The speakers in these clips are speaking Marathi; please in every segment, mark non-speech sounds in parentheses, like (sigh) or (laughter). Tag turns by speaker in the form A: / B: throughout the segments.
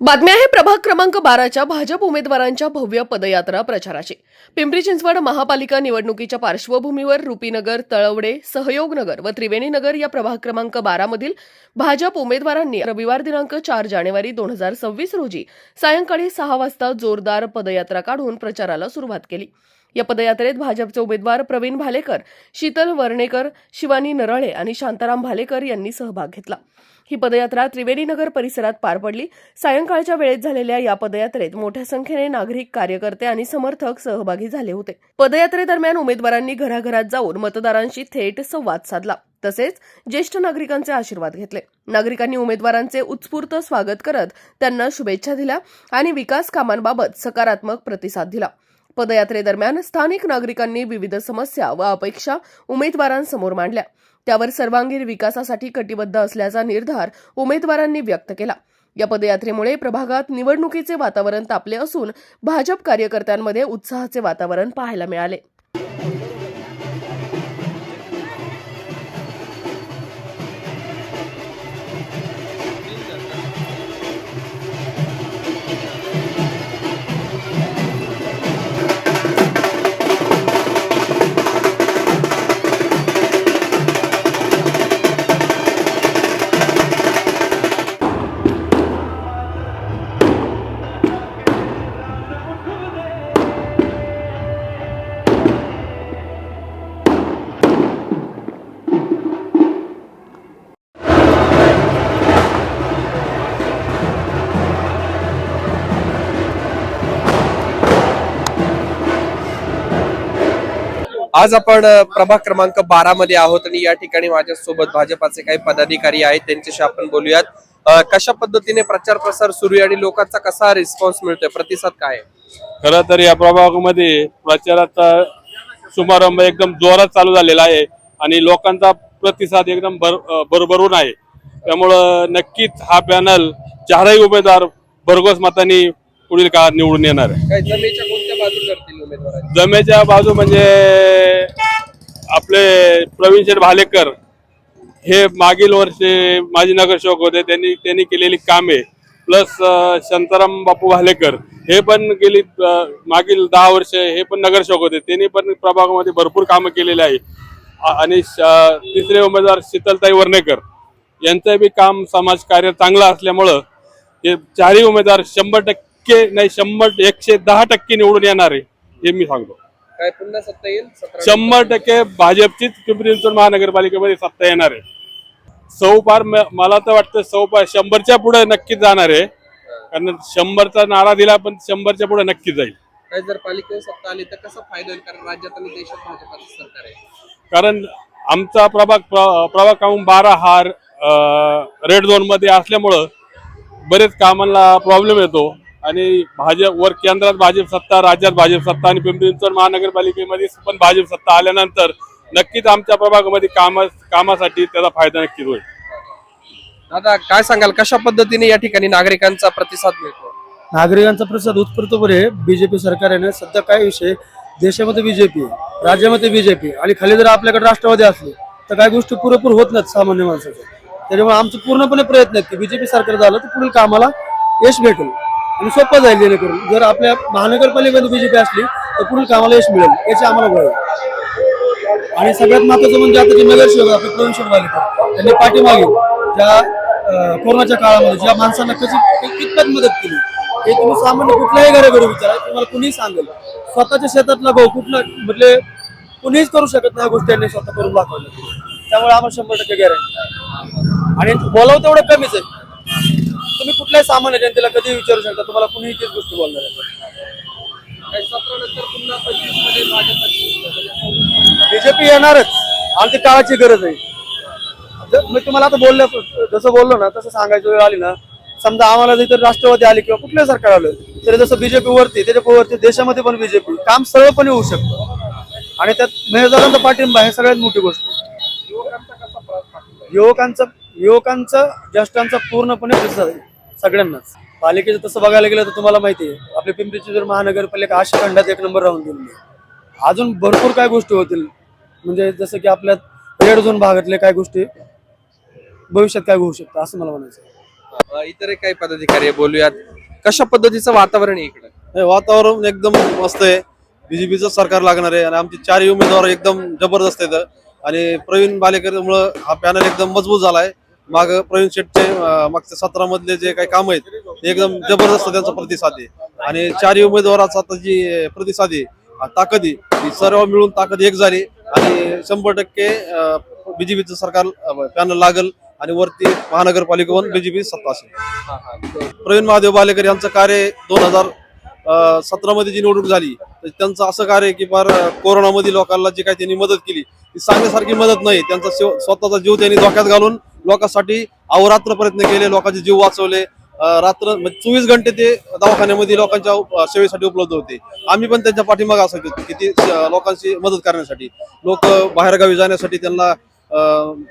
A: बातमी आहे प्रभाग क्रमांक बाराच्या भाजप उमेदवारांच्या भव्य पदयात्रा प्रचाराची. पिंपरी चिंचवड महापालिका निवडणुकीच्या पार्श्वभूमीवर रुपीनगर तळवडे सहयोगनगर व त्रिवेणीनगर या प्रभाग क्रमांक बारामधील भाजप उमेदवारांनी रविवार दिनांक चार जानेवारी दोन हजार सव्वीस रोजी सायंकाळी सहा वाजता जोरदार पदयात्रा काढून प्रचाराला सुरुवात केली. या पदयात्रेत भाजपचे उमेदवार प्रवीण भालेकर शीतल वर्णेकर शिवानी नरळे आणि शांताराम भालेकर यांनी सहभाग घेतला. ही पदयात्रा त्रिवेणीनगर परिसरात पार पडली. सायंकाळच्या वेळेत झालेल्या या पदयात्रेत मोठ्या संख्येने नागरिक कार्यकर्ते आणि समर्थक सहभागी झाले होते. पदयात्रेदरम्यान उमेदवारांनी घराघरात जाऊन मतदारांशी थेट संवाद साधला. तसेच ज्येष्ठ नागरिकांचे आशीर्वाद घेतले. नागरिकांनी उमेदवारांचे उत्स्फूर्त स्वागत करत त्यांना शुभेच्छा दिल्या आणि विकास कामांबाबत सकारात्मक प्रतिसाद दिला. पदयात्रेदरम्यान स्थानिक नागरिकांनी विविध समस्या व अपेक्षा उमेदवारांसमोर मांडल्या. त्यावर सर्वांगीण विकासासाठी कटिबद्ध असल्याचा निर्धार उमेदवारांनी व्यक्त केला. या पदयात्रेमुळे प्रभागात निवडणुकीचे वातावरण तापले असून भाजप कार्यकर्त्यांमध्ये उत्साहाचे वातावरण पाहायला मिळाले.
B: आज आपण प्रभाग क्रमांक बारा मध्ये आहोत आणि या ठिकाणी माझ्यासोबत भाजपाचे काही पदाधिकारी आहेत त्यांच्याशी आपण बोलूयात. कशा पद्धतीने प्रचार प्रसार सुरू आहे आणि लोकांचा कसा रिस्पॉन्स मिळतोय? प्रतिसाद काय आहे?
C: खरं तर या प्रभागामध्ये प्रचाराचा शुभारंभ एकदम जोरात चालू झालेला आहे आणि लोकांचा प्रतिसाद एकदम भर भरभरून आहे. त्यामुळं नक्कीच हा पॅनल चारही उमेदवार भरघोस मतांनी पुढील काळात निवडून येणार आहे.
B: काय जमेच्या कोणत्या बाजू करतील उमेदवार
C: जमेच्या बाजू म्हणजे आपले प्रवीण शेठ भालेकर हे मागील वर्षी माजी नगरसेवक होते. त्यांनी त्यांनी केलेली कामे. प्लस शांताराम बापू भालेकर हे पण गेली अं, मागील दहा वर्ष हे पण नगरसेवक होते. त्यांनी पण प्रभागामध्ये भरपूर कामं केलेली आहे. आ- आणि श- तिसरे उमेदवार शीतलताई वर्णेकर यांचं बी काम समाज कार्य चांगलं असल्यामुळं हे चारही उमेदवार शंभर टक्के नाही शंभर एकशे दहा टक्के निवडून येणार आहे हे मी सांगतो.
B: काय पुन्हा सत्ता येईल? सतरा
C: शंभर टक्के भाजपचीच पिंपरी चिंचवड महानगरपालिकेमध्ये सत्ता येणार आहे. सौ पार म- मला तर वाटतं सौ पार शंभरच्या पुढे नक्कीच जाणार आहे. कारण शंभरचा नारा दिला पण शंभरच्या पुढे नक्कीच जाईल.
B: काय जर पालिकेवर सत्ता आली तर कसा फायदा होईल? कारण राज्यात आणि देशात भाजपाचं सरकार आहे.
C: कारण आमचा प्रभाग प्र- प्रभाग क्रमांक बारा हा रेड झोनमध्ये असल्यामुळं बरेच कामांना प्रॉब्लेम येतो. आणि भाजप वर केंद्रात भाजप सत्ता राज्यात भाजप सत्ता आणि पिंपरी चिंचवड महानगरपालिकेमध्ये पण भाजप सत्ता आल्यानंतर नक्कीच आमच्या प्रभागामध्ये कामा कामासाठी त्याचा फायदा नक्कीच होईल.
B: दादा काय सांगाल? कशा पद्धतीने या ठिकाणी नागरिकांचा प्रतिसाद मिळतो?
D: नागरिकांचा प्रतिसाद उत्स्फूर्तपणे आहे बीजेपी सरकारने सध्या काय विषय? देशामध्ये बीजेपी राज्यामध्ये बीजेपी आणि खाली जर आपल्याकडे राष्ट्रवादी असले तर काही गोष्टी पुरेपूर होत नाहीत सामान्य माणसाच्या. त्याच्यामुळे आमचं पूर्णपणे प्रयत्न आहेत की बीजेपी सरकार झालं तर पुढील कामाला यश भेटेल. आणि सोपं जाईल जेणेकरून. जर आपल्या महानगरपालिकेमध्ये बीजेपी असली तर पुढील कामाला यश मिळेल याची आम्हाला गोळ आणि सगळ्यात महत्वाचं म्हणजे आता जे नगरसेवक आपले प्रवीण शेठवालेकर त्यांनी पाठीमागे ज्या कोरोनाच्या काळामध्ये ज्या माणसांना कशी कितपत मदत केली हे तुम्ही सामान्य कुठल्याही घराकडे विचारा तुम्हाला कुणीही सांगेल. स्वतःच्या शेतातला भाऊ कुठला म्हटले कुणीच करू शकत नाही गोष्टी यांनी स्वतः करून दाखवल्या. त्यामुळे आम्हाला शंभर टक्के गॅरंटी आणि बोलावं तेवढं कमीच आहे. तुम्ही कुठल्याही सामान्य जनतेला कधी विचारू शकता तुम्हाला कुणीही तीच गोष्ट बोलणार आहे.
B: काय सतरा नंतर पुन्हा पंचवीसमध्ये भाजपाची
D: बीजेपी येणारच. आणि ती काळाची गरज आहे. मी तुम्हाला आता बोलल्या जसं बोललो ना तसं सांगायची वेळ आली ना समजा आम्हाला जर राष्ट्रवादी आली किंवा कुठलं सरकार आलं तरी जसं बीजेपी वरती त्याच्या वरती देशामध्ये पण बीजेपी काम सरळपणे होऊ शकतं. आणि त्यात मेहरदारांचा पाठिंबा हे सगळ्यात मोठी गोष्ट. युवकांचा युवकांचा ज्येष्ठांचा पूर्णपणे आहे. सगळ्यांनाच. पालिकेचं तसं बघायला गेलं तर तुम्हाला माहिती आहे आपल्या पिंपरी चिंचवड महानगरपालिका आशिया खंडात एक नंबर राहून गेलेली आहे अजून भरपूर काय गोष्टी होतील म्हणजे जसं की आपल्या रेड झोन भागातले काय गोष्टी भविष्यात काय होऊ शकतं असं मला म्हणायचं
B: इतर काही पदाधिकारी आहे, बोलूयात. कशा पद्धतीचं वातावरण आहे इकडे?
E: हे वातावरण एकदम मस्त आहे. बीजेपीचं सरकार लागणार आहे आणि आमचे चारही उमेदवार एकदम जबरदस्त आहेत. आणि प्रवीण बालेकर मुळे हा पॅनल एकदम मजबूत झाला आहे. माग प्रवीण शेटचे मागच्या सतरा मधले जे काही काम आहेत ते एकदम जबरदस्त त्यांचा प्रतिसाद आहे. आणि चारही उमेदवाराचा आता जी प्रतिसाद आहे ताकद आहे ही सर्व मिळून ताकद एक झाली. आणि शंभर टक्के बीजेपीचं सरकार पॅनल लागल आणि वरती महानगरपालिकेवर बीजेपी सत्ता असेल. प्रवीण महादेव बालेकर यांचं कार्य दोन हजार सतरामध्ये जी निवडणूक झाली तर त्यांचं असं कार्य की फार कोरोनामध्ये लोकांना जी काही त्यांनी मदत केली ती सांगण्यासारखी मदत नाही. त्यांचा स्वतःचा जीव त्यांनी धोक्यात घालून लोकांसाठी अहोरात्र प्रयत्न केले लोकांचे जीव वाचवले. रात्र म्हणजे चोवीस घंटे ते दवाखान्यामध्ये लोकांच्या सेवेसाठी उपलब्ध होते. आम्ही पण त्यांच्या पाठीमागे असायचो किती अं, लोकांची मदत करण्यासाठी. लोक बाहेरगावी जाण्यासाठी त्यांना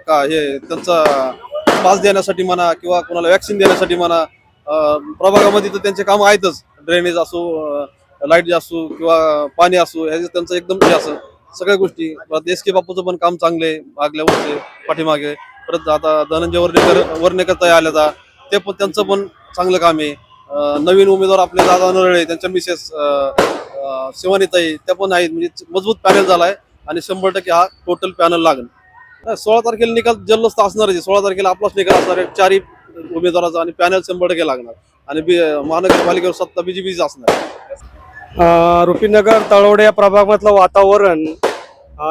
E: का हे त्यांचा पास देण्यासाठी म्हणा किंवा कोणाला वॅक्सिन देण्यासाठी म्हणा प्रभागामध्ये तर त्यांचे काम आहेतच. ड्रेनेज असो लाइट असो किंवा पाणी असो ह्याचे त्यांचं एकदम हे असं सगळ्या गोष्टी. एस के बापूचं पण काम चांगले आहे मागल्या वर्षी पाठीमागे. परत आता धनंजय वर्णेकर वर्णेकर तयार आल्या ते पण त्यांचं पण चांगलं काम आहे. नवीन उमेदवार आपले दादा नरळे त्यांच्या मिसेस शिवानीताई त्या पण आहेत. म्हणजे मजबूत पॅनल झालाय आणि शंभर टक्के हा टोटल पॅनल लागेल. सोळा तारखेला निकाल जल्लोष तर आहे. सोळा तारखेला आपलाच निकाल असणार आहे. चारही उमेदवाराचा आणि पॅनल शंभर टक्के लागणार. आणि बी- महानगरपालिकेवर सत्ता बीजेपीची असणार
F: रुपीनगर तळवडे या प्रभागातलं वातावरण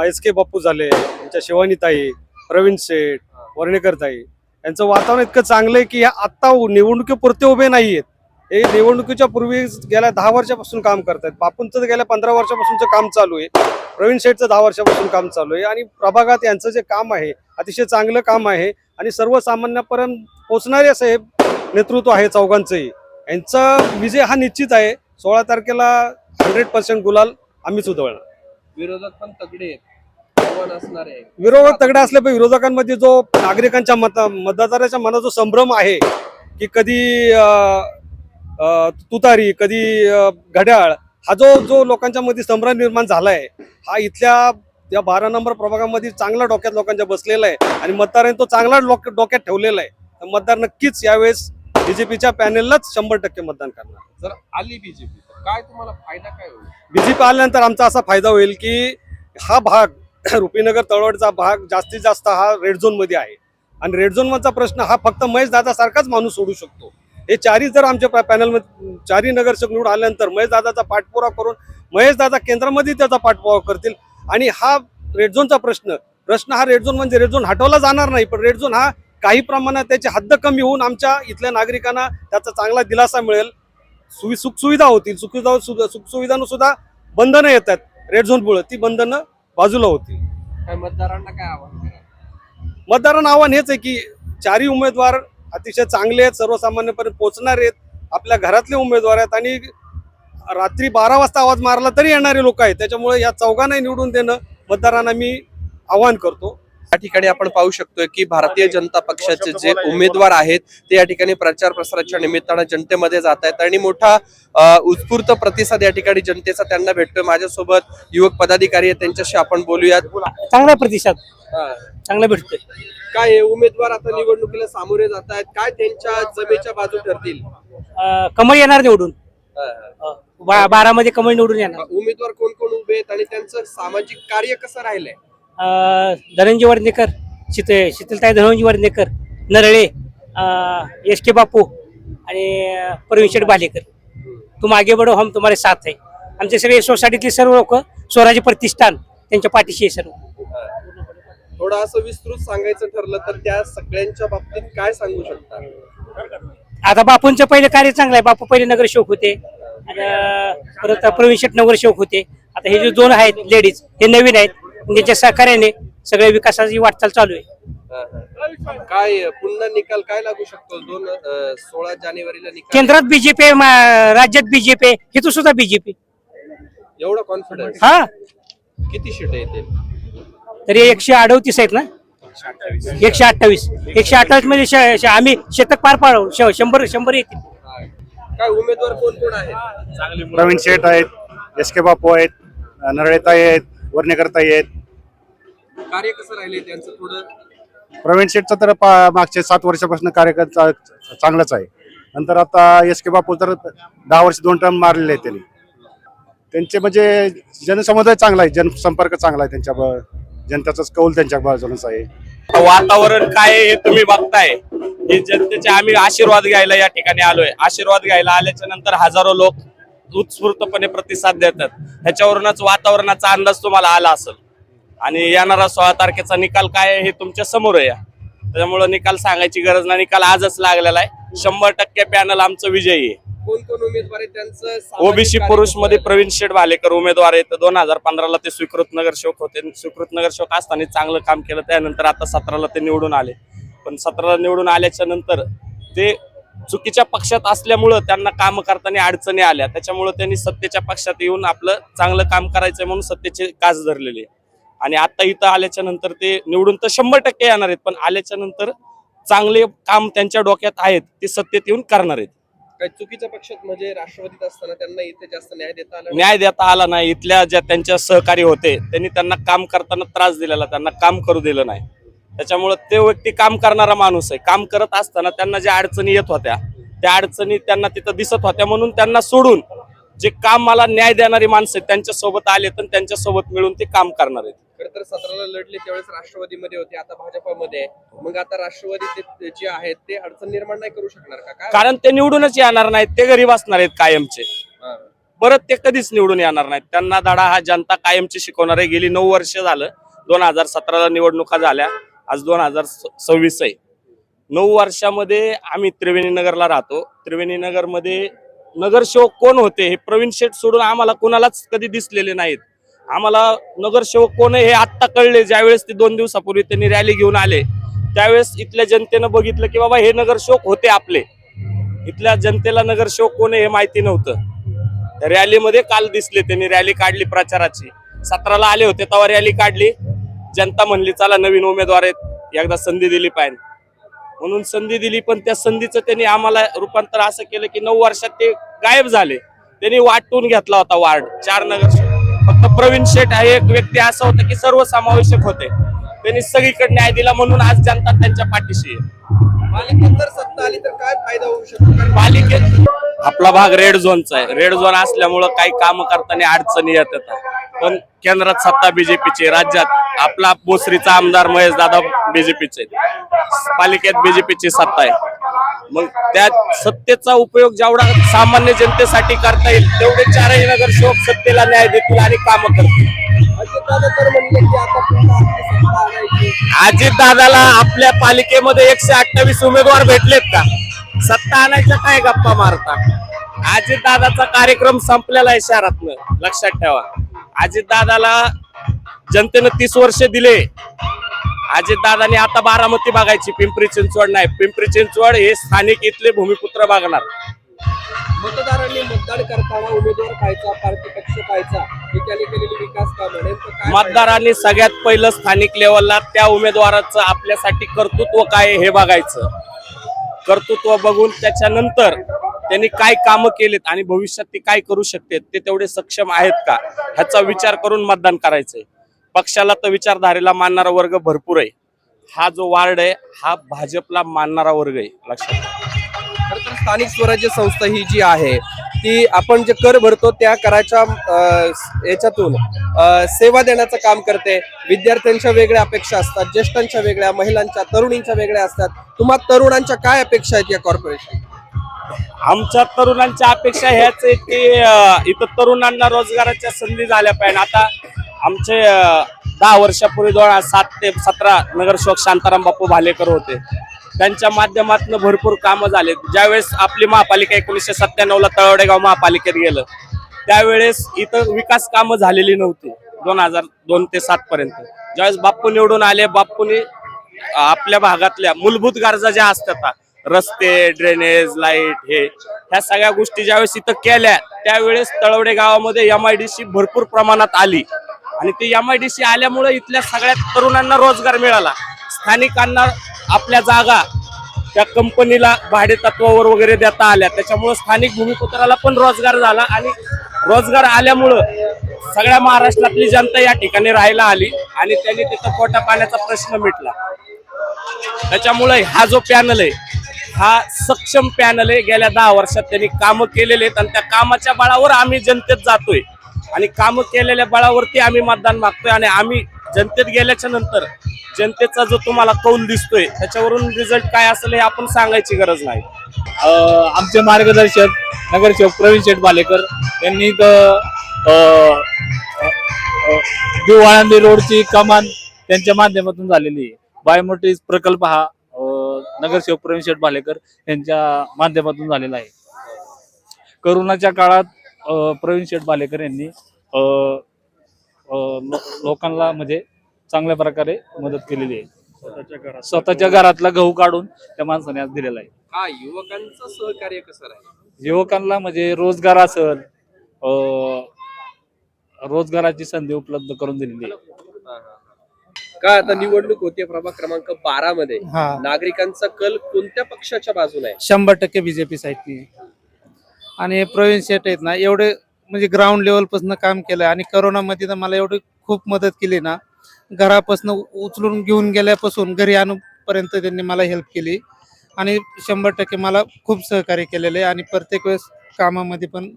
F: एस के बाप्पू झाले त्यांच्या शिवानीताई प्रवीण शेठ वर्णेकरताई. यांचं वातावरण इतकं चांगलं आहे की ह्या आत्ता निवडणुकीपुरते उभे नाही आहेत. हे निवडणुकीच्या पूर्वी गेल्या दहा वर्षापासून काम करतात बापूंचं गेल्या पंधरा वर्षापासूनचं काम चालू आहे. प्रवीण शेठचं दहा वर्षापासून काम चालू आहे. आणि प्रभागात यांचं जे काम आहे अतिशय चांगलं काम आहे आणि सर्वसामान्यापर्यंत पोचणारे असं हे नेतृत्व आहे चौघांचंही. यांचा विजय हा निश्चित आहे. सोळा तारखेला हंड्रेड पर्सेंट गुलाल आम्हीच उधळणार.
B: विरोधक पण तगडे आहेत.
F: विरोधक तगडे असले पण विरोधकांमध्ये जो नागरिकांच्या मत मतदाराच्या मनात जो संभ्रम आहे की कधी तुतारी कधी घड्याळ हा जो जो लोकांच्या मध्ये संभ्रम निर्माण झालाय हा इथल्या या बारा नंबर प्रभागामध्ये चांगला डोक्यात लोकांच्या बसलेला आहे आणि मतदारांनी तो चांगला डोक्यात ठेवलेला आहे. तर मतदार नक्कीच यावेळेस बीजेपीच्या पॅनेललाच शंभर टक्के मतदान करणार.
B: जर आली बीजेपी तर काय तुम्हाला फायदा काय होईल?
F: बीजेपी आल्यानंतर आमचा असा फायदा होईल की हा भाग (coughs) रुपीनगर तळवडचा भाग जास्तीत जास्त हा रेड झोनमध्ये आहे. आणि रेड झोन प्रश्न हा फक्त महेश दादासारखाच माणूस सोडू शकतो. हे चारही जर आमच्या पॅनलमध्ये चारी चारही नगरसेवक निवडून आल्यानंतर महेश दादाचा पाठपुरावा करून महेश दादा केंद्रामध्ये त्याचा पाठपुरावा करतील. आणि हा रेड झोनचा प्रश्न प्रश्न हा रेड झोन म्हणजे रेड झोन हटवला जाणार नाही पण रेड झोन हा काही प्रमाणात त्याची हद्द कमी होऊन आमच्या इथल्या नागरिकांना त्याचा चांगला दिलासा मिळेल. सुवि सुखसुविधा होतील. सुखसुविधा सुखसुविधांसुद्धा बंधनं येतात. रेड झोनमुळं ती बंधनं बाजूला होतील
B: काय मतदारांना काय आव्हान
F: मतदारांना आव्हान हेच आहे की चारही उमेदवार अतिशय चांगले आहेत सर्वसामान्यपर्यंत पोहोचणारे आहेत आपल्या घरातले उमेदवार आहेत आणि रात्री बारा वाजता आवाज मारला तरी येणारे लोक आहेत. त्याच्यामुळे या चौघांना निवडून देणं मतदारांना मी आवाहन करतो.
B: या ठिकाणी आपण पाहू शकतोय की भारतीय जनता पक्षाचे जे उमेदवार आहेत ते या ठिकाणी प्रचार प्रसाराच्या निमित्तानं जनतेमध्ये जात आहेत. आणि मोठा उत्स्फूर्त प्रतिसाद या ठिकाणी जनतेचा त्यांना भेटतोय. माझ्यासोबत युवक पदाधिकारी आहेत त्यांच्याशी आपण बोलूयात.
G: चांगला प्रतिसाद. चांगला भेटतोय.
B: काय उमेदवार आता निवडणुकीला सामोरे जात आहेत काय त्यांच्या जमेच्या बाजू ठरतील?
G: कमळ येणार निवडून. बारामध्ये कमळ निवडून येणार.
B: उमेदवार कोण कोण उभे आहेत आणि त्यांचं सामाजिक कार्य कसं राहिलंय?
G: धनंजय वर्धेकर शीत शीतलताई धनंजय वर्धेकर नरळे एस के बापू आणि अं, प्रवीण शेठ बालेकर. तुम आगे बढो हम तुम्हारे साथ है. आमचे सगळे सोसायटीतले सर्व लोक स्वराज्य प्रतिष्ठान त्यांच्या पाठीशी आहे सर्व.
B: थोडं असं विस्तृत सांगायचं ठरलं तर त्या सगळ्यांच्या बाबतीत काय सांगू शकता?
G: आता बापूंचं पहिले कार्य चांगलं आहे. बापू पहिले नगरसेवक होते. आणि अं, परत प्रवीण शेठ नगरसेवक होते. आता हे जे दोन आहेत लेडीज हे नवीन आहेत. त्यांच्या सहकार्याने सगळ्या विकासाची वाटचाल चालू आहे.
B: काय पुन्हा निकाल काय लागू शकतो? दोन अं, सोळा जानेवारीला निकाल.
G: केंद्रात बीजेपी राज्यात बीजेपी हे सुद्धा बीजेपी
B: एवढा कॉन्फिडन्स
G: हा.
B: किती सीट येतील
G: तरी एकशे अडतीस आहेत ना? एकशे अठ्ठावीस. एकशे अठ्ठावीसमध्ये श- श- आम्ही शतक पार पाडू. श- शंभर शंभर येतील.
B: काय उमेदवार कोण कोण आहेत?
H: प्रवीण शेठ आहेत एस के बापू आहेत नरळेताई आहेत वर्णेकरताई आहेत
B: कार्य कसं राहिले त्यांचं थोडं
H: प्रवीण शेठचा तर पा- मागचे सात वर्षापासून कार्यकाळ चा- चांगलाच आहे. नंतर आता एस के बापू तर दहा वर्ष दोन टर्म मारलेले आहेत त्यांनी. त्यांचे म्हणजे जनसमुदाय चांगला आहे जनसंपर्क चांगला आहे त्यांच्या ब- जनतेचाच कौल त्यांच्या बाजूनच आहे.
I: वातावरण काय आहे हे तुम्ही बघताय. हे जनतेचे आम्ही आशीर्वाद घ्यायला या ठिकाणी आलोय. आशीर्वाद घ्यायला आल्याच्यानंतर हजारो लोक उत्स्फूर्तपणे प्रतिसाद देतात. ह्याच्यावरूनच वातावरणाचा अंदाज तुम्हाला आला असेल. आणि येणारा सोळा तारखेचा निकाल काय आहे हे तुमच्यासमोर आहे त्याच्यामुळे निकाल सांगायची गरज नाही. निकाल आजच लागलेला आहे. शंभर टक्के पॅनल आमचं विजयी आहे. ओबीसी
B: पुरुषमध्ये?
I: प्रवीण शेठ भालेकर उमेदवार आहेत. दोन हजार पंधराला ते स्वीकृत नगरसेवक होते. स्वीकृत नगरसेवक असताना चांगलं काम केलं. त्यानंतर आता सतराला ते निवडून आले. पण सतराला निवडून आल्याच्यानंतर ते चुकीच्या पक्षात असल्यामुळं त्यांना काम करताना अडचणी आल्या. त्याच्यामुळं त्यांनी सत्तेच्या पक्षात येऊन आपलं चांगलं काम करायचंय म्हणून सत्तेचे कास धरलेले आणि आता इथं आल्याच्यानंतर ते निवडून तर शंभर टक्के येणार आहेत पण आल्याच्यानंतर चांगले काम त्यांच्या डोक्यात आहेत ते सत्तेत येऊन करणार आहेत.
B: काय चुकीच्या पक्षात म्हणजे राष्ट्रवादीत असताना त्यांना इथे जास्त न्याय देता आला?
I: न्याय देता आला नाही. इथल्या ज्या त्यांच्या सहकारी होते त्यांनी त्यांना काम करताना त्रास दिलेला त्यांना काम करू दिलं नाही. त्याच्यामुळं ते व्यक्ती काम करणारा माणूस आहे. काम करत असताना त्यांना ज्या अडचणी येत होत्या त्या अडचणी त्यांना तिथं दिसत होत्या म्हणून त्यांना सोडून जे काम मला न्याय देणारी माणसं आहेत त्यांच्यासोबत आले तर त्यांच्यासोबत मिळून ते काम करणार आहेत.
B: खरं तर सतराला लढले त्यावेळेस राष्ट्रवादीमध्ये होते आता भाजपामध्ये. आहे मग आता राष्ट्रवादी ते- जे आहेत ते अडचण निर्माण नाही करू शकणार का? काय
I: कारण ते निवडूनच येणार नाहीत ते गरीब असणार आहेत कायमचे.
B: हा.
I: परत ते कधीच निवडून येणार नाहीत. त्यांना धडा हा जनता कायमची शिकवणार. आहे गेली नऊ वर्ष झालं दोन हजार सतराला निवडणुका झाल्या. आज दोन हजार सव्वीस आहे. नऊ वर्षामध्ये आम्ही त्रिवेणी नगरला राहतो. त्रिवेणी नगरमध्ये नगरसेवक कोण होते हे प्रवीण शेठ सोडून आम्हाला कोणालाच कधी दिसलेले नाहीत. आम्हाला नगरसेवक कोण आहे हे आत्ता कळले. ज्यावेळेस ते दोन दिवसापूर्वी त्यांनी रॅली घेऊन आले त्यावेळेस इथल्या जनतेनं बघितलं की बाबा हे नगरसेवक होते आपले. इथल्या जनतेला नगरसेवक कोण आहे हे माहिती नव्हतं. रॅलीमध्ये काल दिसले त्यांनी. रॅली काढली प्रचाराची. सतराला आले होते तेव्हा रॅली काढली. जनता म्हणली चला नवीन उमेदवार आहेत. एकदा संधी दिली पाहिजे. म्हणून संधी दिली पण त्या संधीचं त्यांनी आम्हाला रूपांतर असं केलं की नऊ वर्षात ते गायब झाले. त्यांनी वाटून घेतला होता वार्ड चार नगरसेवक फक्त प्रवीण शेठ हा एक व्यक्ती असा होता की सर्वसमावेशक होते. त्यांनी सगळीकडे न्याय दिला म्हणून आज जनता त्यांच्या पाठीशी आहे.
B: पालिकेत जर सत्ता आली तर काय फायदा होऊ शकतो? कारण
I: पालिकेत आपला भाग रेड झोनचा आहे. रेड झोन असल्यामुळं काही काम करताना अडचणी येतात. पण केंद्रात सत्ता बीजेपीची राज्यात आपला बोसरीचा आमदार महेश दादा बीजेपीचे पालिकेत बीजेपीची सत्ता आहे. मग त्या सत्तेचा उपयोग जेवढा सामान्य जनतेसाठी करता येईल तेवढे चारही नगर शोक सत्तेला न्याय देतील आणि काम करतील. अजित दादाला आपल्या पालिकेमध्ये एकशे अठ्ठावीस उमेदवार भेटलेत का? सत्ता आणायच्या काय गप्पा मारता? अजित दादाचा कार्यक्रम संपलेला आहे शहरातनं. लक्षात ठेवा. अजित दादाला जनतेनं तीस वर्ष दिले. अजित दादाने आता बारामती बघायची पिंपरी चिंचवड नाही. पिंपरी चिंचवड हे स्थानिक इथले भूमिपुत्र बघणार.
B: मतदारांनी मतदान करताना उमेदवार पाहायचा पार्टी पक्ष पाहायचा त्याने केलेली विकास काम नेमकं काय
I: मतदारांनी सगळ्यात पहिलं स्थानिक लेवलला त्या उमेदवाराचं आपल्यासाठी कर्तृत्व काय हे बघायचं. कर्तृत्व बघून त्याच्यानंतर त्यांनी काय कामं केलेत आणि भविष्यात ते काय करू शकते ते तेवढे सक्षम आहेत का? ह्याचा विचार करून मतदान करायचंय. पक्षाला तर विचारधारेला मानणारा वर्ग भरपूर आहे. हा जो वार्ड आहे हा भाजपला मानणारा वर्ग आहे. लक्षात
B: खरं तर स्थानिक स्वराज्य संस्था ही जी आहे ती आपण जे कर भरतो त्या कराच्या अं, याच्यातून सेवा देण्याचं काम करते. विद्यार्थ्यांच्या वेगळ्या अपेक्षा असतात ज्येष्ठांच्या वेगळ्या महिलांच्या तरुणींच्या वेगळ्या असतात. तुम्हा तरुणांच्या काय अपेक्षा आहेत या कॉर्पोरेशन
I: आमच्या तरुणांच्या अपेक्षा ह्याच आहेत की इथं तरुणांना रोजगाराच्या संधी झाल्या पाहिजे. आता आमचे दहा वर्षापूर्वी दोन हजार सात ते सतरा नगरसेवक शांताराम बापू भालेकर होते. त्यांच्या माध्यमातून भरपूर कामं झाले. ज्यावेळेस आपली महापालिका एकोणीसशे सत्त्याण्णवला तळवडेगाव महापालिकेत गेलं त्यावेळेस इथं विकास कामं झालेली नव्हती दोन हजार दोन ते सात पर्यंत. ज्यावेळेस बाप्पू निवडून आले बाप्पूने आपल्या भागातल्या मूलभूत गरजा ज्या असतात रस्ते ड्रेनेज लाइट हे. ह्या सगळ्या गोष्टी ज्यावेळेस इथं केल्या त्यावेळेस तळवडे गावामध्ये एम आय डी सी भरपूर प्रमाणात आली. आणि ते एम आय डी सी आल्यामुळे इथल्या सगळ्या तरुणांना रोजगार मिळाला. स्थानिकांना आपल्या जागा त्या कंपनीला भाडे तत्वावर वगैरे देता आल्या. त्याच्यामुळे स्थानिक भूमिपुत्राला पण रोजगार झाला आणि रोजगार आल्यामुळं सगळ्या महाराष्ट्रातली जनता या ठिकाणी राहायला आली आणि त्यांनी तिथं पोटा पाण्याचा प्रश्न मिटला.
J: त्याच्यामुळे हा जो पॅनल आहे हा सक्षम पॅनल आहे. गेल्या दहा वर्षात त्यांनी कामं केलेले आहेत आणि त्या कामाच्या बळावर आम्ही जनतेत जातोय. आणि कामं केलेल्या बळावरती आम्ही मतदान मागतोय आणि आम्ही जनतेत गेल्याच्यानंतर जनतेचा जो तुम्हाला कौल दिसतोय त्याच्यावरून रिझल्ट काय असेल हे आपण सांगायची गरज नाही.
K: आमचे मार्गदर्शक नगरसेवक प्रवीण शेठ भालेकर यांनी इथं, अ, दिव आळंदी रोडची कमान त्यांच्या माध्यमातून झालेली आहे. बायोमेट्रिक प्रकल्प हा नगरसेवक प्रवीण शेठ बालेकर यांच्या माध्यमातून झालेला आहे. करोनाच्या काळात प्रवीण शेठ बालेकर यांनी लोकांना म्हणजे चांगल्या प्रकारे मदत केलेली आहे. स्वतःच्या घरातला गहू काढून त्या माणसाने आज दिलेला आहे.
B: हा युवकांचं सहकार्य कसं राहील?
K: युवकांना म्हणजे रोजगार असेल रोजगाराची संधी उपलब्ध करून दिलेली आहे.
B: काय आता निवडणूक होते प्रभाग क्रमांक बारा मध्ये?
L: हा.
B: नागरिकांचा कल कोणत्या पक्षाच्या बाजूने आहे?
L: शंभर टक्के बीजेपी साईडनी आणि प्रवीण शेट आहेत ना एवढे म्हणजे ग्राउंड लेवलपासून काम केलं आणि करोनामध्ये तर मला एवढी खूप मदत केली ना घरापासून उचलून घेऊन गेल्यापासून घरी आणूपर्यंत त्यांनी मला हेल्प केली. आणि शंभर टक्के मला खूप सहकार्य केलेलं आहे. आणि प्रत्येक वेळेस कामामध्ये पण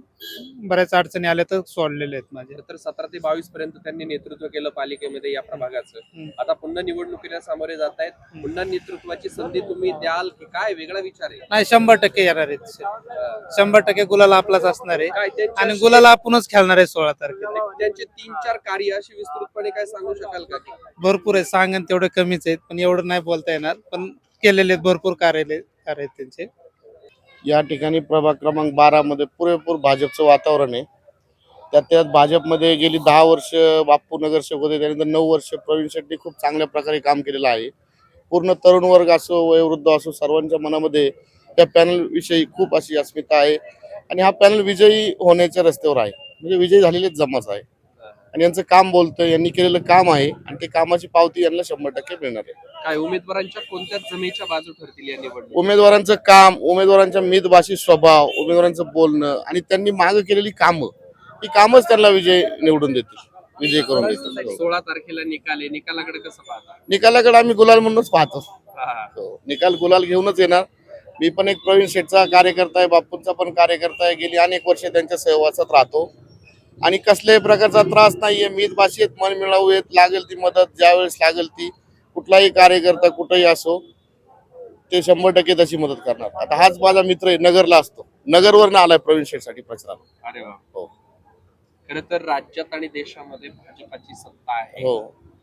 L: बऱ्याच अडचणी आल्या तर सोडलेले आहेत माझे.
B: तर सतरा ते बावीस पर्यंत त्यांनी नेतृत्व केलं पालिकेमध्ये या प्रभागाचं. आता पुन्हा निवडणुकीला सामोरे जात आहेत पुन्हा नेतृत्वाची संधी तुम्ही द्याल की काय? वेगळा विचार आहे.
L: नाही शंभर टक्के येणार आहेत. शंभर टक्के गुलाला आपलाच असणार आहे. आणि गुलाला आपणच खेळणार आहे सोळा तारखेला.
B: त्यांचे तीन चार कार्य अशी विस्तृतपणे काय सांगू शकाल का?
L: भरपूर आहे सांगन तेवढे कमीच आहेत पण एवढं नाही बोलता येणार. पण केलेले आहेत भरपूर कार्य कार्य त्यांचे.
H: या ठिकाणी प्रभाग क्रमांक बारा मध्ये पुरेपूर भाजपचं वातावरण आहे. त्यात त्यात भाजपमध्ये गेली दहा वर्ष बाप्पू नगरसेवक होते त्यानंतर नऊ वर्ष प्रवीण शेट्टी खूप चांगल्या प्रकारे काम केलेलं आहे. पूर्ण तरुण वर्ग असो वयोवृद्ध असो सर्वांच्या मनामध्ये त्या पॅनल विषयी खूप अशी अस्मिता आहे. आणि हा पॅनल विजयी होण्याच्या रस्त्यावर आहे. म्हणजे विजयी झालेलेच जमाच आहे. आणि यांचं काम बोलतोय यांनी केलेलं काम आहे आणि ते कामाची पावती यांना शंभर टक्के मिळणार आहे.
B: काय उमेदवारांच्या कोणत्या जमेच्या बाजू ठरतील या निवडणूक
H: उमेदवारांचं काम उमेदवारांच्या मितभाषी स्वभाव उमेदवारांचं बोलणं आणि त्यांनी माग केलेली कामं ही कामच त्यांना विजय निवडून देतील विजय करून देतील.
B: सोळा तारखेला निकाल आहे निकालाकडे कसं पाहता?
H: निकालाकडे आम्ही गुलाल म्हणूनच पाहतो.
B: हा.
H: हो. निकाल गुलाल घेऊनच येणार. मी पण एक प्रवीण शेठचा कार्यकर्ता आहे बापूंचा पण कार्यकर्ता आहे गेली अनेक वर्ष त्यांच्या सहवासात राहतो. आणि कसल्याही प्रकारचा त्रास नाहीये. मीत भाषेत मन मिळावू येत लागेल ती मदत ज्यावेळेस लागेल ती कुठलाही कार्यकर्ता कुठेही असो ते शंभर टक्के तशी मदत करणार. आता हाच माझा मित्र आहे नगरला असतो. नगरवर आलाय प्रवीण शेठसाठी प्रचाराला.
B: अरे वा.
H: हो.
B: खर तर राज्यात आणि देशामध्ये भाजपाची सत्ता आहे.
H: हो.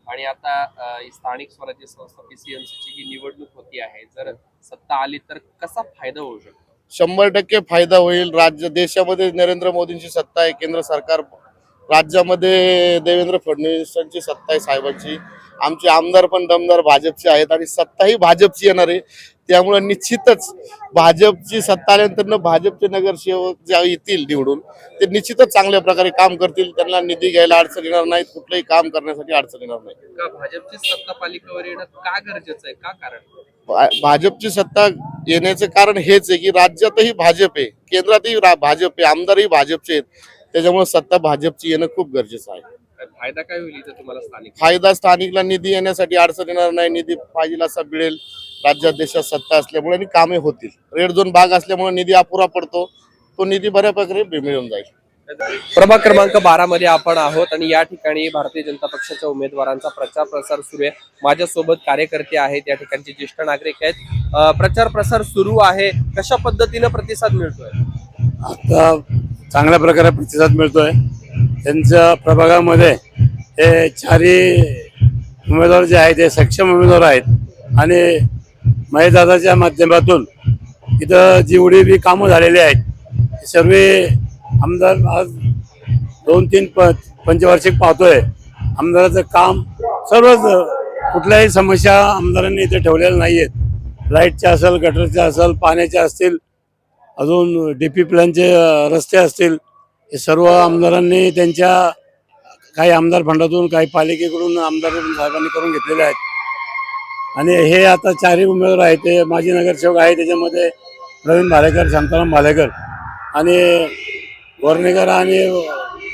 B: आणि आता स्थानिक स्वराज्य संस्था पीसीएमसी ची ही निवडणूक होती आहे. जर सत्ता आली तर कसा फायदा होऊ शकतो?
H: शंभर टक्के फायदा होईल. राज्य देशामध्ये नरेंद्र मोदींची सत्ता आहे केंद्र सरकार राज्यामध्ये देवेंद्र फडणवीसांची सत्ता आहे साहेबांची. आमचे आमदार पण दमदार भाजपचे आहेत आणि सत्ताही भाजपची येणार आहे. त्यामुळे निश्चितच भाजपची सत्ता आल्यानंतर भाजपचे नगरसेवक जे येतील निवडून ते निश्चितच चांगल्या प्रकारे काम करतील. त्यांना निधी घ्यायला अडचण येणार नाही कुठलंही काम करण्यासाठी अडचण येणार नाही
B: का भाजपची सत्ता पालिकेवर येणं का गरजेचं आहे? का कारण?
H: भाजपची सत्ता येण्याचं कारण हेच आहे की राज्यातही भाजप आहे केंद्रातही भाजप आहे आमदारही भाजपचे आहेत. त्याच्यामुळे सत्ता भाजपची येणं खूप गरजेचं आहे.
B: फायदा काय होईल इथं तुम्हाला स्थानिक?
H: फायदा स्थानिकला निधी येण्यासाठी अडचण येणार नाही निधी पाहिजे असा मिळेल राज्यात देशात सत्ता असल्यामुळे आणि कामे होतील. रेड झोन भाग असल्यामुळे निधी अपुरा पडतो. तो निधी बऱ्या प्रकारे मिळून जाईल.
B: प्रभाग क्रमांक बारा मध्ये आपण आहोत आणि या ठिकाणी भारतीय जनता पक्षाच्या उमेदवारांचा प्रचार प्रसार सुरू आहे. माझ्यासोबत कार्यकर्ते आहेत या ठिकाणचे ज्येष्ठ नागरिक आहेत. प्रचार प्रसार सुरू आहे. कशा पद्धतीनं प्रतिसाद मिळतोय?
M: आता चांगल्या प्रकारे प्रतिसाद मिळतोय. त्यांच्या प्रभागामध्ये हे चारही उमेदवार जे आहेत ते सक्षम उमेदवार आहेत. आणि महेशदादाच्या माध्यमातून इथं जेवढी बी कामं झालेली आहेत सर्व आमदार आज दोन तीन प पंचवार्षिक पाहतोय. आमदाराचं काम सर्वच कुठल्याही समस्या आमदारांनी इथे ठेवलेल्या नाही आहेत लाईटच्या असेल गटरच्या असेल पाण्याच्या असतील अजून डी पी प्लॅनचे रस्ते असतील हे सर्व आमदारांनी त्यांच्या काही आमदार फंडातून काही पालिकेकडून आमदार साहेबांनी करून घेतलेले आहेत. आणि हे आता चारही उमेदवार आहेत ते माजी नगरसेवक आहे त्याच्यामध्ये प्रवीण भालेकर शांताराम भालेकर. आणि वर्णेकर आणि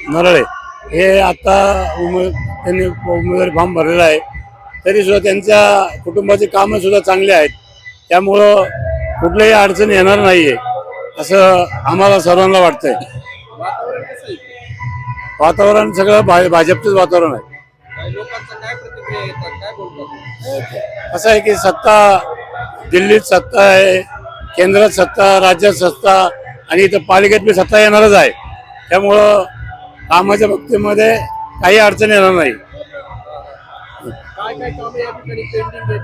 M: नरळे हे आता उमेद त्यांनी उमेदवारी फॉर्म भरलेला आहे. तरी सुद्धा त्यांच्या कुटुंबाचे कामं सुद्धा चांगले आहेत. त्यामुळं कुठल्याही अडचण येणार नाही आहे असं आम्हाला सर्वांना वाटतंय.
B: वातावरण आहे
M: वातावरण सगळं भा- भाजपचंच वातावरण आहे. असं आहे की सत्ता दिल्लीत सत्ता आहे केंद्रात सत्ता राज्यात सत्ता आणि इथं पालिकेत मी सत्ता येणारच आहे. त्यामुळं कामाच्या बाबतीमध्ये काही अडचण येणार नाही.
B: काय काय या ठिकाणी पेंडिंग आहेत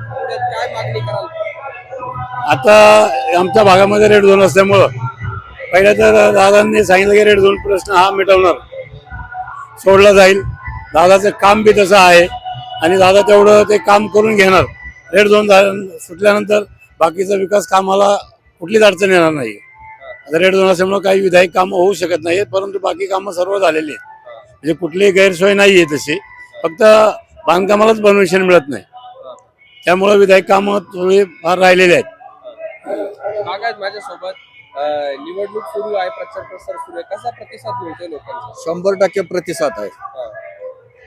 B: काय मागणी कराल
M: आता आमच्या भागामध्ये रेड झोन असल्यामुळं पहिल्या तर दादांनी सांगितलं की रेड झोन प्रश्न हा मिटवणार. सोडला जाईल. दादाचं काम बी तसं आहे. आणि दादा तेवढं ते काम करून घेणार. रेड झोन सुटल्यानंतर बाकीचा विकास कामाला कुठलीच अडचण येणार नाही. रेड झोन असल्यामुळं काही विधायक कामं होऊ शकत नाहीत परंतु बाकी कामं सर्व झालेली आहेत. म्हणजे कुठलीही गैरसोय नाही आहे तशी. फक्त बांधकामालाच परमिशन मिळत नाही. त्यामुळं विधायक कामं थोडी फार राहिलेली आहेत.
B: माझ्यासोबत. अं, निवडणूक सुरू आहे प्रचार प्रसार सुरू आहे. कसा प्रतिसाद मिळतोय लोकांचा?
N: शंभर टक्के प्रतिसाद आहे.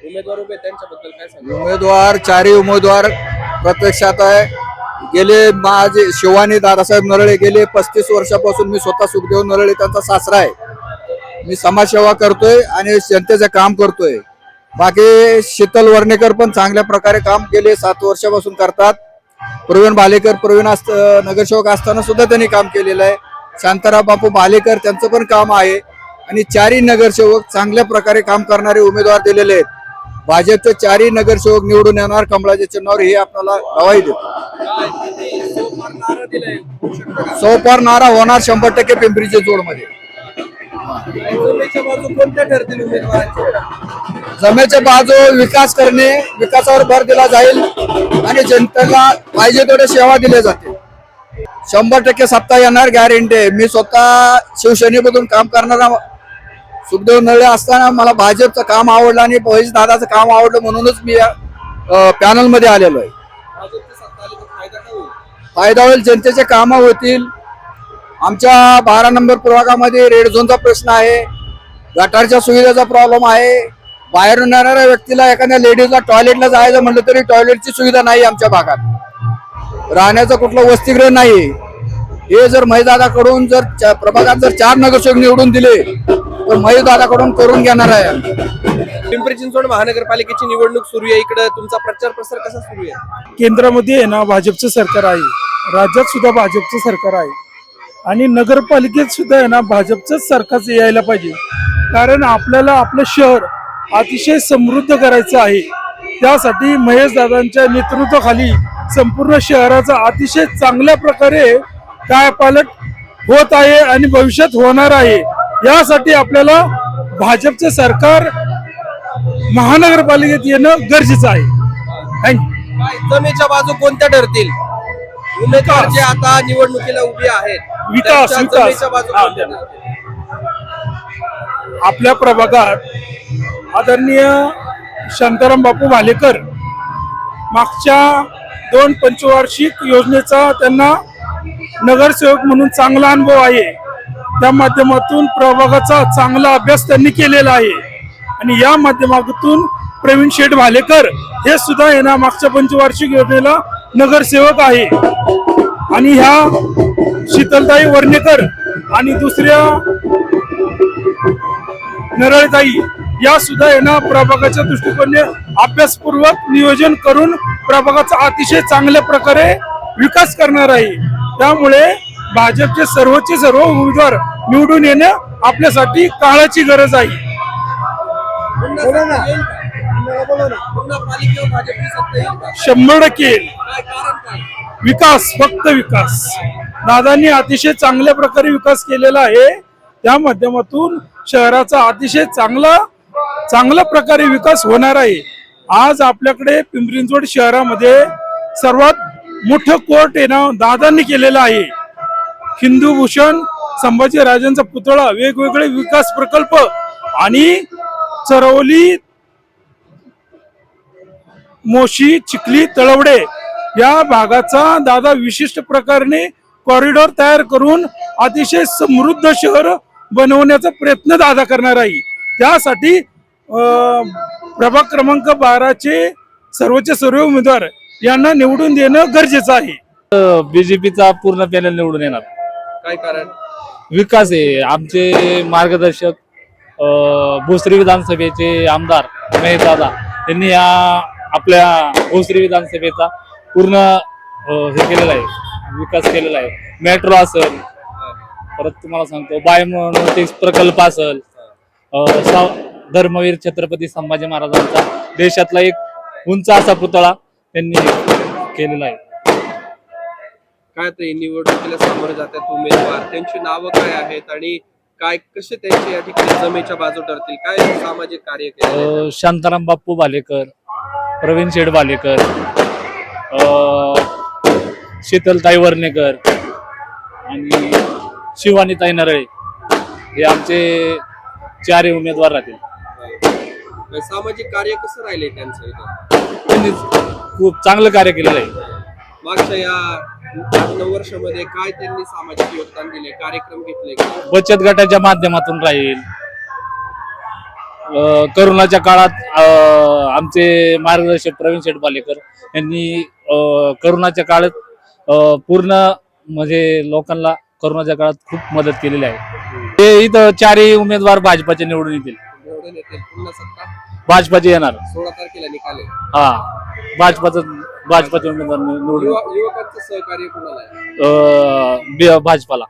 B: उमेदवार उभे आहेत, त्यांच्याबद्दल काय सांगा
N: उमेदवार चारही उमेदवार प्रत्यक्षात आहे. गेले माझे शिवानी दादासाहेब नरळे गेले पस्तीस वर्षापासून मी स्वतः सुखदेव नरळे त्यांचा सासरा आहे. मी समाजसेवा करतोय आणि जनतेचं काम करतोय. बाकी शीतल वर्णेकर पण चांगल्या प्रकारे काम केले सात वर्षापासून करतात. प्रवीण भालेकर प्रवीण असत नगरसेवक असताना सुद्धा त्यांनी काम केलेलं आहे. शांताराम बापू भालेकर त्यांचं पण काम आहे. आणि चारही नगरसेवक चांगल्या प्रकारे काम करणारे उमेदवार दिलेले आहेत. भाजपचे चारही नगरसेवक निवडून येणार कमळाच्या चिन्हावर हे आपल्याला गवाही देतो? सोपार नारा होणार शंभर टक्के पिंपरीच्या जोडमध्ये.
B: जमेच्या बाजू
N: विकास करणे विकासावर भर दिला जाईल आणि जनतेला पाहिजे तेवढे सेवा दिल्या जातील. शंभर टक्के सत्ता येणार गॅरंटी मी स्वतः शिवसेनेमधून काम करणारा सुखदेव नळे असताना मला भाजपचं काम आवडलं आणि भोईज दादाचं काम आवडलं म्हणूनच मी या पॅनलमध्ये आलेलो आहे.
B: फायदा होईल
N: जनतेचे कामं होतील. आमच्या बारा नंबर प्रभागामध्ये रेड झोनचा प्रश्न आहे. गटारच्या सुविधेचा प्रॉब्लेम आहे. बाहेरून येणाऱ्या व्यक्तीला एखाद्या लेडीजला टॉयलेटला जायचं म्हटलं तरी टॉयलेटची सुविधा नाही आमच्या भागात. राहण्याचं कुठलं वसतिगृह नाही. हे जर महिदादाकडून जर प्रभागात जर चार नगरसेवक निवडून दिले तर महिदादाकडून करून घेणार आहे.
B: पिंपरी चिंचवड महानगरपालिकेची निवडणूक सुरू आहे. इकडे तुमचा प्रचार प्रसार कसा सुरू आहे?
O: केंद्रामध्ये आहे ना भाजपचं सरकार आहे. राज्यात सुद्धा भाजपचं सरकार आहे. आणि नगरपालिकेत सुद्धा आहे ना भाजपचंच सरकार यायला पाहिजे. कारण आपल्याला आपलं शहर अतिशय समृद्ध करायचं आहे. त्यासाठी महेश दादांच्या नेतृत्वाखाली संपूर्ण शहराचा अतिशय चांगल्या प्रकारे कायापालट होत आहे आणि भविष्यात होणार आहे. यासाठी आपल्याला भाजपचं सरकार महानगरपालिकेत येणं गरजेचं आहे थँक्यू
B: जमेच्या बाजू कोणत्या ठरतील उमेदवार जे आता निवडणुकीला उभे आहेत
O: विकास,
B: त्यांच्या
O: विकास.
B: जमेच्या बाजू
O: हा,
B: कोणत्या
O: द्या.
B: ठरतील?
O: आपल्या प्रभागात आदरणीय शांताराम बापू भालेकर मागच्या दोन पंचवार्षिक योजनेचा त्यांना नगरसेवक म्हणून चांगला अनुभव आहे त्या माध्यमातून प्रभागाचा चांगला अभ्यास त्यांनी केलेला आहे. आणि या माध्यमातून प्रवीण शेठ भालेकर हे सुद्धा यांना मागच्या पंचवार्षिक योजनेला नगरसेवक आहे. आणि ह्या शीतलताई वर्णेकर आणि दुसऱ्या नरळताई या सुद्धा यांना प्रभागाच्या दृष्टिकोने अभ्यासपूर्वक नियोजन करून प्रभागाचा अतिशय चांगल्या प्रकारे विकास करणार आहे. त्यामुळे भाजपचे सर्वोच्च सर्व उमेदवार निवडून येणे आपल्यासाठी काळाची गरज आहे? शंभर टक्के येईल. विकास फक्त विकास. दादांनी अतिशय चांगल्या प्रकारे विकास केलेला आहे. त्या माध्यमातून शहराचा अतिशय चांगला चांगल्या प्रकारे विकास होणार आहे. आज आपल्याकडे पिंपरी चिंचवड शहरामध्ये सर्वात मोठं कोर्ट ना दादांनी केलेलं आहे. हिंदू भूषण संभाजी राजांचा पुतळा वेगवेगळे विकास प्रकल्प आणि चरवली मोशी चिखली तळवडे या भागाचा दादा विशिष्ट प्रकारे कॉरिडॉर तयार करून अतिशय समृद्ध शहर बनवण्याचा प्रयत्न दादा करणार आहे. त्यासाठी प्रभाग क्रमांक बाराचे
L: सर्वचे सर्व उमेदवार यांना निवडून देणं गरजेचं आहे.
K: बीजेपीचा पूर्ण पॅनल निवडून येणार.
B: काय कारण?
K: विकास आहे. आमचे मार्गदर्शक भोसरी विधानसभेचे आमदार महेश दादा यांनी या आपल्या भोसरी विधानसभेचा पूर्ण हे केलेला आहे विकास केलेला आहे. मेट्रो असेल परत तुम्हाला सांगतो बायोमोटिक्स प्रकल्प असेल धर्मवीर छत्रपती संभाजी महाराजांचा देशातला एक उंच असा पुतळा त्यांनी केलेला आहे.
B: काय ते निवडणुकीला सामोरे जातात उमेदवार? त्यांची नावं काय आहेत आणि काय कसे त्यांचे या ठिकाणी जमेच्या बाजू ठरतील? काय सामाजिक कार्य केले
K: अ, शांताराम बाप्पू भालेकर प्रवीण शेठ भालेकर अ, शीतलताई वर्णेकर आणि शिवानीताई नरळे हे आमचे चारही उमेदवार राहतील.
B: सामाजिक कार्य कसं राहिले त्यांचं इथं?
K: त्यांनी खूप चांगलं कार्य केलेलं आहे.
B: मागच्या या नऊ वर्षामध्ये काय त्यांनी सामाजिक योगदान दिले कार्यक्रम घेतले का?
K: बचत गटाच्या माध्यमातून राहील. अ, करोनाच्या काळात अ, आमचे मार्गदर्शक प्रवीण शेठ पालेकर यांनी अ, करोनाच्या काळात अ, पूर्ण म्हणजे लोकांना करोनाच्या काळात खूप मदत केलेली आहे. ते इथं चारही उमेदवार भाजपाचे निवडून येतील.
B: निवडून येतील. पुन्हा सत्ता?
K: भाजपाचे येणार.
B: सोळा तारखेला निकाल
K: हा. भाजपाचं भाजपाचे उमेदवार निवडून.
B: युवकांचं सहकार्य कुणाला
K: भाजपाला.